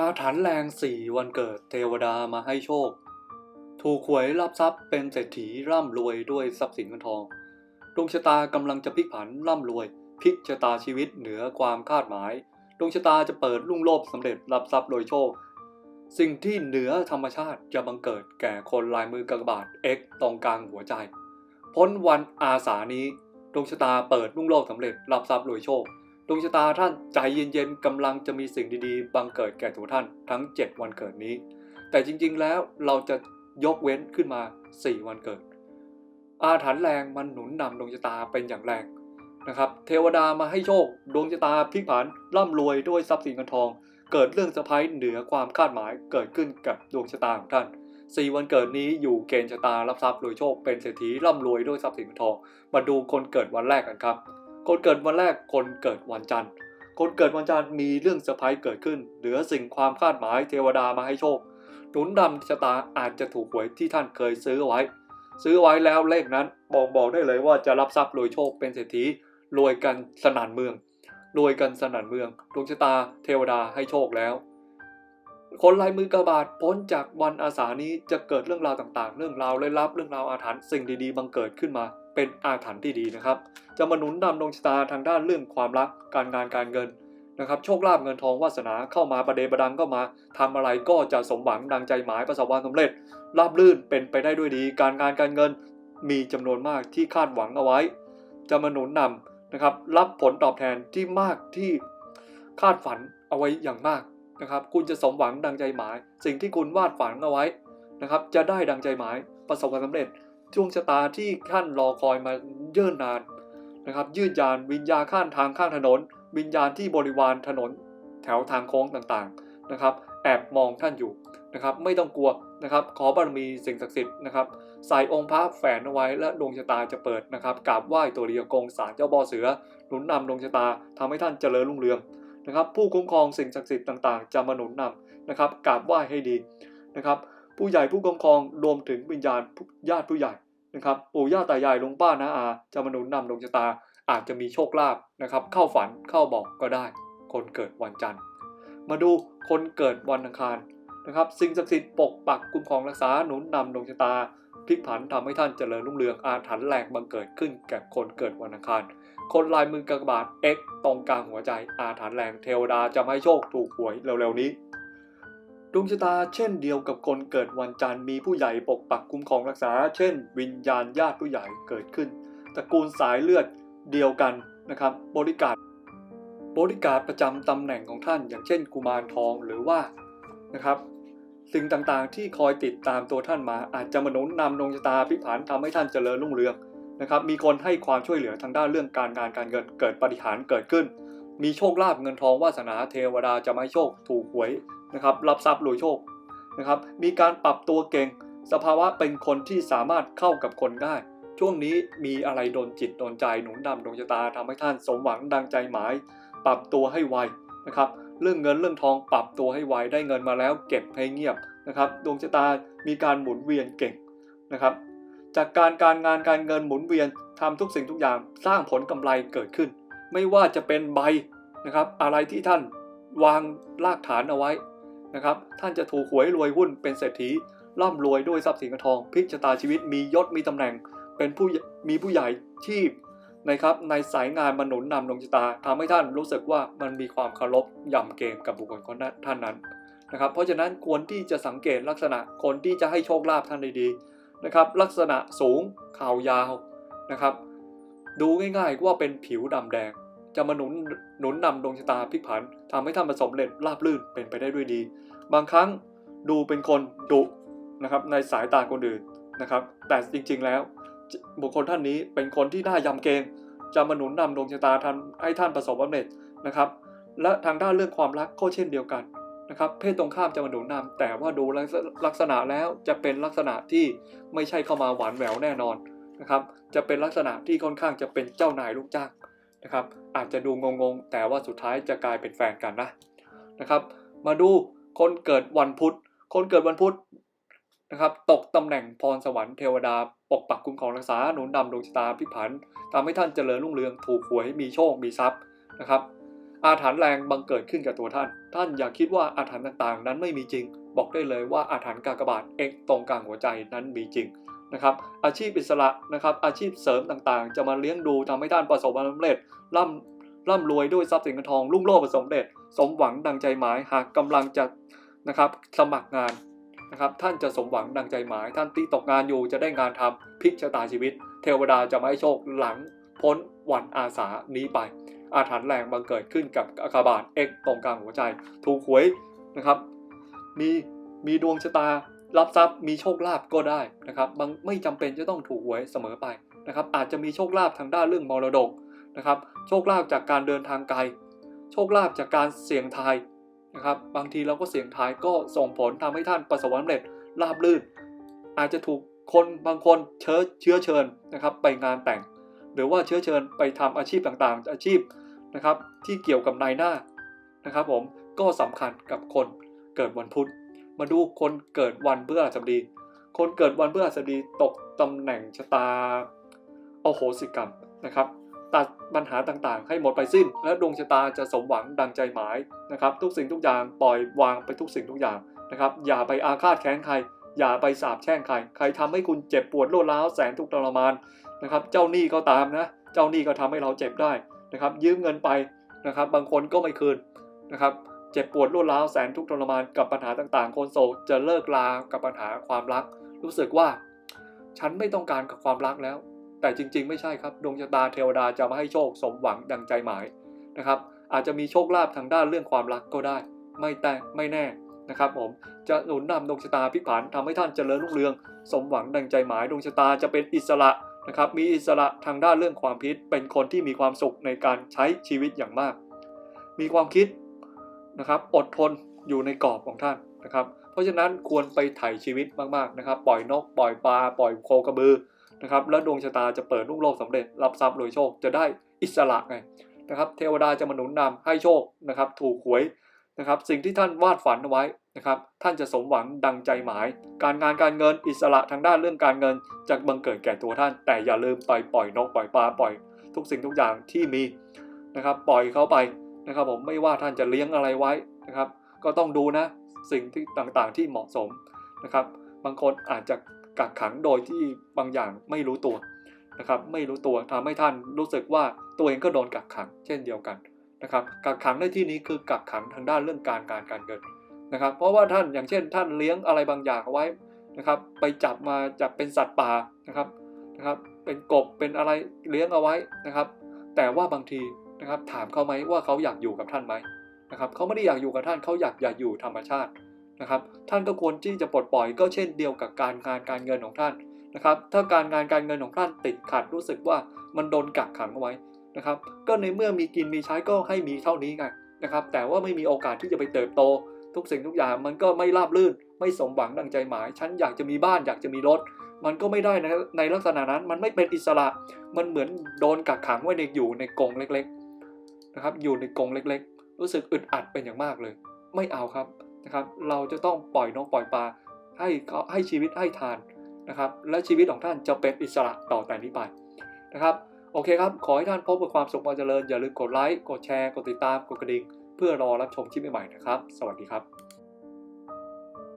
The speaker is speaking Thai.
อาถรรพ์แรงสี่วันเกิดเทวดามาให้โชค ถูกหวยรับทรัพย์เป็นเศรษฐีร่ำรวยด้วยทรัพย์สินเงินทอง ดวงชะตากำลังจะพลิกผันร่ำรวยพลิกชะตาชีวิตเหนือความคาดหมาย ดวงชะตาจะเปิดลุ่งโลภสำเร็จรับทรัพย์โดยโชค สิ่งที่เหนือธรรมชาติจะบังเกิดแก่คนลายมือกากบาท X ตรงกลางหัวใจ พ้นวันอาสานี้ ดวงชะตาเปิดลุ่งโลภสำเร็จรับทรัพย์โดยโชค ดวงชะตาท่านใจเย็นๆกำลังจะมีสิ่งดีๆ บังเกิดแก่ตัวท่านทั้ง 7 วันเกิดนี้ แต่จริงๆแล้วเราจะยกเว้นขึ้นมา 4 วันเกิด อาถรรพ์แรงมันหนุนนำดวงชะตาเป็นอย่างแรงนะครับเทวดามาให้โชค ดวงชะตาพลิกผันร่ำรวยด้วยทรัพย์สินเงินทอง เกิดเรื่องเซอร์ไพรส์เหนือความคาดหมายเกิดขึ้นกับดวงชะตาของท่าน4วันเกิดนี้อยู่เกณฑ์ชะตารับทรัพย์โดยโชคเป็นเศรษฐีร่ำรวยด้วยทรัพย์สินเงินทอง มาดูคนเกิดวันแรกกันครับ คนเกิดวันแรกคนเกิดวันจันทร์ คนเกิดวันจันทร์มีเรื่องเซอร์ไพรส์เกิดขึ้น เหนือสิ่งความคาดหมายเทวดามาให้โชค หนุนดำชะตาอาจจะถูกหวยที่ท่านเคยซื้อไว้ ซื้อไว้แล้วเลขนั้นบอกบอกได้เลยว่าจะรับทรัพย์รวยโชคเป็นเศรษฐีรวยกันสนั่นเมืองรวยกันสนั่นเมืองดวงชะตาเทวดาให้โชคแล้ว คนลายมือกระบาดพ้นจากวันอาสานี้จะเกิดเรื่องราวต่างๆ เรื่องราวเลยลับเรื่องราวอาถรรพ์สิ่งดีๆบังเกิดขึ้นมา เป็นอาถรรพ์ที่ดีนะครับ จะมาหนุนนำดวงชะตาทางด้านเรื่องความรักการงานการเงินนะครับโชคลาภเงินทองวาสนาเข้ามาประเดประดังก็มาทำอะไรก็จะสมหวังดังใจหมายประสบความสำเร็จราบรื่นเป็นไปได้ด้วยดี การงานการเงินมีจำนวนมากที่คาดหวังเอาไว้ จะมาหนุนนำนะครับรับผลตอบแทนที่มากที่คาดฝันเอาไว้อย่างมากนะครับคุณจะสมหวังดังใจหมาย สิ่งที่คุณวาดฝันเอาไว้นะครับจะได้ดังใจหมายประสบความสำเร็จ ช่วงชะตาที่ท่านรอคอยมาเยิ่นนานนะครับ ยืดยานวิญญาณข้างทางข้างถนน วิญญาณที่บริวารถนนแถวทางโค้งต่างๆนะครับ แอบมองท่านอยู่นะครับ ไม่ต้องกลัวนะครับ ขอบารมีสิ่งศักดิ์สิทธิ์นะครับใส่องค์พระแฝงเอาไว้และดวงชะตาจะเปิดนะครับกราบไหว้ตัวเรียกงสารเจ้าบ่อเสือหนุนนำดวงชะตาทำให้ท่านเจริญรุ่งเรืองนะครับ ผู้คุ้มครองสิ่งศักดิ์สิทธิ์ต่างๆ จะมาหนุนนำนะครับกราบไหว้ให้ดีนะครับ ผู้ใหญ่ผู้คุ้มคองรวมถึงวิญญาณญาติผู้ใหญ่นะครับปู่ย่าตายายลุงป้านาอาจะมาหนุนนำดวงชะตาอาจจะมีโชคลาภนะครับ เข้าฝันเข้าบอกก็ได้ คนเกิดวันจันทร์ มาดูคนเกิดวันอังคารนะครับ สิ่งศักดิ์สิทธิ์ปกปักคุ้มครองรักษาหนุนนำดวงชะตาพลิกผันทำให้ท่านเจริญรุ่งเรืองอาถรรพ์แรงบังเกิดขึ้นแก่คนเกิดวันอังคาร คนลายมือกากบาท X ตรงกลางหัวใจอาถรรพ์แรงเทวดาจะไม่ให้โชคถูกหวยเร็วๆนี้ ดวงชะตาเช่นเดียวกับคนเกิดวันจันทร์มีผู้ใหญ่ปกปักคุ้มครองรักษา เช่น วิญญาณญาติผู้ใหญ่เกิดขึ้นตระกูลสายเลือดเดียวกันนะครับ บริการบริการประจำตำแหน่งของท่าน อย่างเช่น กุมารทองหรือว่านะครับสิ่งต่างๆ ที่คอยติดตามตัวท่านมาอาจจะมาหนุนนำดวงชะตาพิผันทำให้ท่านเจริญรุ่งเรืองนะครับ มีคนให้ความช่วยเหลือทางด้านเรื่องการงานการเงินเกิดปฏิหารย์เกิดขึ้น มีโชคลาภเงินทองวาสนาเทวดาจะมาให้โชคถูกหวยนะครับ รับทรัพย์รวยโชคนะครับ มีการปรับตัวเก่ง สภาวะเป็นคนที่สามารถเข้ากับคนได้ ช่วงนี้มีอะไรโดนจิตโดนใจหนุนนำดวงชะตาทำให้ท่านสมหวังดังใจหมาย ปรับตัวให้ไวนะครับ เรื่องเงินเรื่องทองปรับตัวให้ไวได้เงินมาแล้วเก็บให้เงียบนะครับดวงชะตามีการหมุนเวียนเก่งนะครับ จากการการงานการเงินหมุนเวียนทำทุกสิ่งทุกอย่างสร้างผลกำไรเกิดขึ้น ไม่ว่าจะเป็นใบนะครับ อะไรที่ท่านวางรากฐานเอาไว้นะครับ ท่านจะถูกหวยรวยหุ้นเป็นเศรษฐีร่ำรวยด้วยทรัพย์สินเงินทองพลิกชะตาชีวิตมียศมีตำแหน่ง เป็นผู้มีผู้ใหญ่ที่นะครับในสายงานมนุนนำดวงชะตาทำให้ท่านรู้สึกว่ามันมีความเคารพยำเกรงกับบุคคลคนนั้นท่านนั้นนะครับ เพราะฉะนั้นควรที่จะสังเกตลักษณะคนที่จะให้โชคลาภท่านด้ดีนะครับ ลักษณะสูงข่าวยาวนะครับ ดูง่ายๆว่าเป็นผิวดำแดง จะมาหนุนหนุนนำดวงชะตาพลิกผันทำให้ท่านประสบเร็จราบรื่นเป็นไปได้ด้วยดี บางครั้งดูเป็นคนดุนะครับในสายตาคนอื่นนะครับ แต่จริงๆแล้วบุคคลท่านนี้เป็นคนที่น่ายำเกรงจะมาหนุนนำดวงชะตาท่านให้ท่านประสบความสำเร็จนะครับ และทางด้านเรื่องความรักก็เช่นเดียวกันนะครับเพศตรงข้ามจะมาหนุนนำแต่ว่าดูลักษณะแล้วจะเป็นลักษณะที่ไม่ใช่เข้ามาหวานแหววแน่นอน นะครับ จะเป็นลักษณะที่ค่อนข้างจะเป็นเจ้านายลูกจ้างนะครับ อาจจะดูงงๆ แต่ว่าสุดท้ายจะกลายเป็นแฟนกันนะนะครับ มาดูคนเกิดวันพุธ คนเกิดวันพุธนะครับ ตกตำแหน่งพรสวรรค์เทวดา ปกปักคุ้มครองรักษาหนุนนำดวงชะตาพลิกผันทำให้ท่านเจริญรุ่งเรืองถูกหวยมีโชคมีทรัพย์นะครับ อาถรรพ์แรงบังเกิดขึ้นกับตัวท่าน ท่านอย่าคิดว่าอาถรรพ์ต่างๆ นั้นไม่มีจริง บอกได้เลยว่าอาถรรพ์กากบาท X ตรงกลางหัวใจนั้นมีจริง นะครับอาชีพอิสระนะครับอาชีพเสริมต่างๆ จะมาเลี้ยงดูทำให้ท่านประสบความสำเร็จร่ำร่ำรวยด้วยทรัพย์สินเงินทองรุ่งโรจน์ประสบเร็จ สมหวังดังใจหมายหากกำลังจะนะครับสมัครงานนะครับท่านจะสมหวังดังใจหมาย ท่านที่ตกงานอยู่จะได้งานทำพลิกชะตาชีวิต เทวดาจะมาให้โชคหลังพ้นวันอาสานี้ไป อาถรรพ์แรงบังเกิดขึ้นกับอาคาบาต X ตรงกลางหัวใจ ถูกหวยนะครับ มีมีดวงชะตา รับทรัพย์มีโชคลาภก็ได้นะครับบางไม่จำเป็นจะต้องถูกหวยเสมอไปนะครับ อาจจะมีโชคลาภทางด้านเรื่องมรดกนะครับ โชคลาภจากการเดินทางไกล โชคลาภจากการเสี่ยงทายนะครับ บางทีเราก็เสี่ยงทายก็ส่งผลทำให้ท่านประสบความสำเร็จราบรื่น อาจจะถูกคนบางคนเชื้อเชื้อเชิญนะครับ ไปงานแต่ง หรือว่าเชื้อเชิญไปทำอาชีพต่างๆ อาชีพนะครับ ที่เกี่ยวกับนายหน้านะครับ ผมก็สำคัญกับคนเกิดวันพุธ มาดูคนเกิดวันพฤหัสบดี คนเกิดวันพฤหัสบดีตกตำแหน่งชะตาโอโหสิกรรมนะครับ ตัดปัญหาต่างๆ ให้หมดไปสิ้น และดวงชะตาจะสมหวังดังใจหมายนะครับ ทุกสิ่งทุกอย่างปล่อยวางไปทุกสิ่งทุกอย่างนะครับ อย่าไปอาฆาตแค้นใคร อย่าไปสาบแช่งใคร ใครทำให้คุณเจ็บปวดรวดร้าวแสนทุกข์ทรมานนะครับ เจ้าหนี้ก็ตามนะ เจ้าหนี้ก็ทำให้เราเจ็บได้นะครับ ยืมเงินไปนะครับ บางคนก็ไม่คืนนะครับ เจ็บปวดรวดร้าวแสนทุกข์ทรมานกับปัญหาต่างๆ คนโสดจะเลิกลากับปัญหาความรัก รู้สึกว่า ฉันไม่ต้องการกับความรักแล้ว แต่จริง ๆ ไม่ใช่ครับดวงชะตาเทวดาจะมาให้โชคสมหวังดังใจหมายนะครับ อาจจะมีโชคลาภทางด้านเรื่องความรักก็ได้ ไม่แต่ไม่แน่นะครับผมจะหนุนนำดวงชะตาพิผันทำให้ท่านเจริญรุ่งเรือง สมหวังดังใจหมายดวงชะตาจะเป็นอิสระนะครับมีอิสระทางด้านเรื่องความคิดเป็นคนที่มีความสุขในการใช้ชีวิตอย่างมาก มีความคิด นะครับอดทนอยู่ในกรอบของท่านนะครับ เพราะฉะนั้นควรไปไถ่ชีวิตมากๆนะครับ ปล่อยนกปล่อยปลาปล่อยโคกระบือนะครับแล้วดวงชะตาจะเปิดรุ่งโลกสำเร็จรับทรัพย์รวยโชคจะได้อิสระไงนะครับเทวดาจะมาหนุนนำให้โชคนะครับถูกหวยนะครับสิ่งที่ท่านวาดฝันเอาไว้นะครับท่านจะสมหวังดังใจหมาย การงานการเงินอิสระทางด้านเรื่องการเงินจะบังเกิดแก่ตัวท่าน แต่อย่าลืมไปปล่อยนกปล่อยปลาปล่อยทุกสิ่งทุกอย่างที่มีนะครับปล่อยเขาไป นะครับผมไม่ว่าท่านจะเลี้ยงอะไรไว้นะครับ ก็ต้องดูนะสิ่งที่ต่างๆที่เหมาะสมนะครับ บางคนอาจจะกักขังโดยที่บางอย่างไม่รู้ตัวนะครับไม่รู้ตัวทำให้ท่านรู้สึกว่าตัวเองก็โดนกักขัง เช่นเดียวกันนะครับกักขังในที่นี้คือกักขังทางด้านเรื่องการการการเงินนะครับ เพราะว่าท่านอย่างเช่น ท่านเลี้ยงอะไรบางอย่างเอาไว้นะครับไปจับมาจับเป็นสัตว์ป่านะครับนะครับ เป็นกบเป็นอะไรเลี้ยงเอาไว้นะครับ แต่ว่าบางที นะครับ ถามเขาไหมว่าเขาอยากอยู่กับท่านไหมนะครับเขาไม่ได้อยากอยู่กับท่านเขาอยากอยากอยู่ธรรมชาตินะครับ ท่านก็ควรที่จะปลดปล่อยก็เช่นเดียวกับการงานการเงินของท่านนะครับ ถ้าการงานการเงินของท่านติดขัดรู้สึกว่ามันโดนกักขังเอาไว้นะครับ ก็ในเมื่อมีกินมีใช้ก็ให้มีเท่านี้ไงนะครับ แต่ว่าไม่มีโอกาสที่จะไปเติบโต ทุกสิ่งทุกอย่างมันก็ไม่ราบรื่น ไม่สมหวังดังใจหมาย ฉันอยากจะมีบ้านอยากจะมีรถ มันก็ไม่ได้นะในลักษณะนั้น มันไม่เป็นอิสระ มันเหมือนโดนกักขังไว้ในอยู่ในกรงเล็ก นะครับอยู่ในกรงเล็กๆ รู้สึกอึดอัดเป็นอย่างมากเลย ไม่เอาครับนะครับ เราจะต้องปล่อยนกปล่อยปลาให้เขาให้ชีวิตให้ทานนะครับ และชีวิตของท่านจะเป็นอิสระต่อแต่นี้ไปนะครับโอเคครับ ขอให้ท่านพบกับความสุขความเจริญ อย่าลืมกดไลค์ กดแชร์ กดติดตาม กดกระดิ่ง เพื่อรอรับชมคลิปใหม่ๆนะครับ สวัสดีครับ